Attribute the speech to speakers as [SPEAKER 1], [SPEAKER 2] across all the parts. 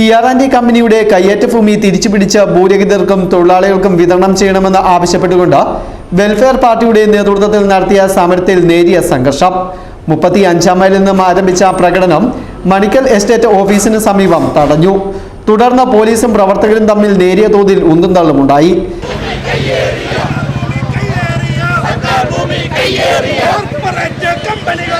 [SPEAKER 1] ടിയാറാൻഡി കമ്പനിയുടെ കയ്യേറ്റ ഭൂമി തിരിച്ചുപിടിച്ച ഭൂരഹിതർക്കും തൊഴിലാളികൾക്കും വിതരണം ചെയ്യണമെന്ന് ആവശ്യപ്പെട്ടുകൊണ്ട് വെൽഫെയർ പാർട്ടിയുടെ നേതൃത്വത്തിൽ നടത്തിയ സമരത്തിൽ നേരിയ സംഘർഷം. മുപ്പത്തി അഞ്ചാം മൈലിൽ നിന്നും ആരംഭിച്ച പ്രകടനം മണിക്കൽ എസ്റ്റേറ്റ് ഓഫീസിന് സമീപം തടഞ്ഞു. തുടർന്ന് പോലീസും പ്രവർത്തകരും തമ്മിൽ നേരിയ തോതിൽ ഉന്തും തള്ളുമുണ്ടായി
[SPEAKER 2] കോർപ്പറേറ്റ്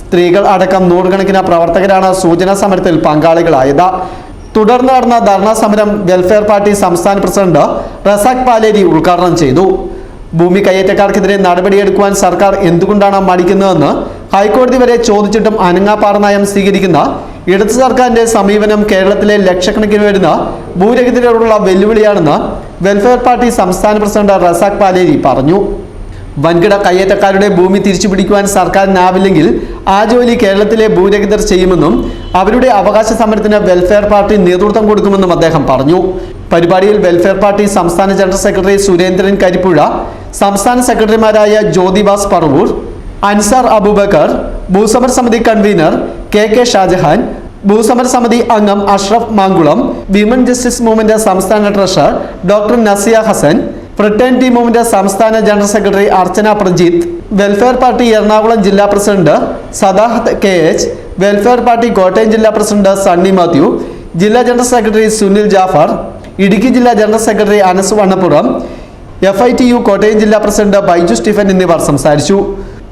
[SPEAKER 1] സ്ത്രീകൾ അടക്കം നൂറുകണക്കിന് പ്രവർത്തകരാണ് സൂചനാ സമരത്തിൽ പങ്കാളികളായത്. തുടർന്ന് നടന്ന ധർണാ സമരം വെൽഫെയർ പാർട്ടി സംസ്ഥാന പ്രസിഡന്റ് റസാഖ് പാലേരി ഉദ്ഘാടനം ചെയ്തു. ഭൂമി കയ്യേറ്റക്കാർക്കെതിരെ നടപടിയെടുക്കുവാൻ സർക്കാർ എന്തുകൊണ്ടാണ് മടിക്കുന്നതെന്ന് ഹൈക്കോടതി വരെ ചോദിച്ചിട്ടും അനങ്ങാപ്പാറ നയം സ്വീകരിക്കുന്ന ഇടതു സർക്കാരിന്റെ സമീപനം കേരളത്തിലെ ലക്ഷക്കണക്കിന് വരുന്ന ഭൂരഹിതരോടുള്ള വെല്ലുവിളിയാണെന്ന് വെൽഫെയർ പാർട്ടി സംസ്ഥാന പ്രസിഡന്റ് റസാഖ് പാലേരി പറഞ്ഞു. വൻകിട കയ്യേറ്റക്കാരുടെ ഭൂമി തിരിച്ചുപിടിക്കുവാൻ സർക്കാരിനാവില്ലെങ്കിൽ ആ ജോലി കേരളത്തിലെ ഭൂരഹിതർ ചെയ്യുമെന്നും അവരുടെ അവകാശ സമരത്തിന് വെൽഫെയർ പാർട്ടി നേതൃത്വം കൊടുക്കുമെന്നും അദ്ദേഹം പറഞ്ഞു. പരിപാടിയിൽ വെൽഫെയർ പാർട്ടി സംസ്ഥാന ജനറൽ സെക്രട്ടറി സുരേന്ദ്രൻ കരിപ്പുഴ സംസ്ഥാന സെക്രട്ടറിമാരായ ജ്യോതിബാസ് പറവൂർ അൻസാർ അബൂബക്കർ ഭൂസമര സമിതി കൺവീനർ കെ കെ ഷാജഹാൻ ഭൂസമര സമിതി അംഗം Ashraf Mankulam women justice movement സംസ്ഥാന treasurer doctor Nasiya Hassan fraternity movement സംസ്ഥാന general secretary Archana Prajith welfare party Ernakulam ജില്ലാ president Sadahath K H welfare party Kottayam ജില്ലാ പ്രസിഡന്റ് സണ്ണി മാത്യു ജില്ലാ ജനറൽ സെക്രട്ടറി സുനിൽ ജാഫർ ഇടുക്കി ജില്ലാ general secretary Anas Vannappuram F I T U Kottayam ജില്ലാ president Baiju Stephen എന്നിവർ സംസാരിച്ചു.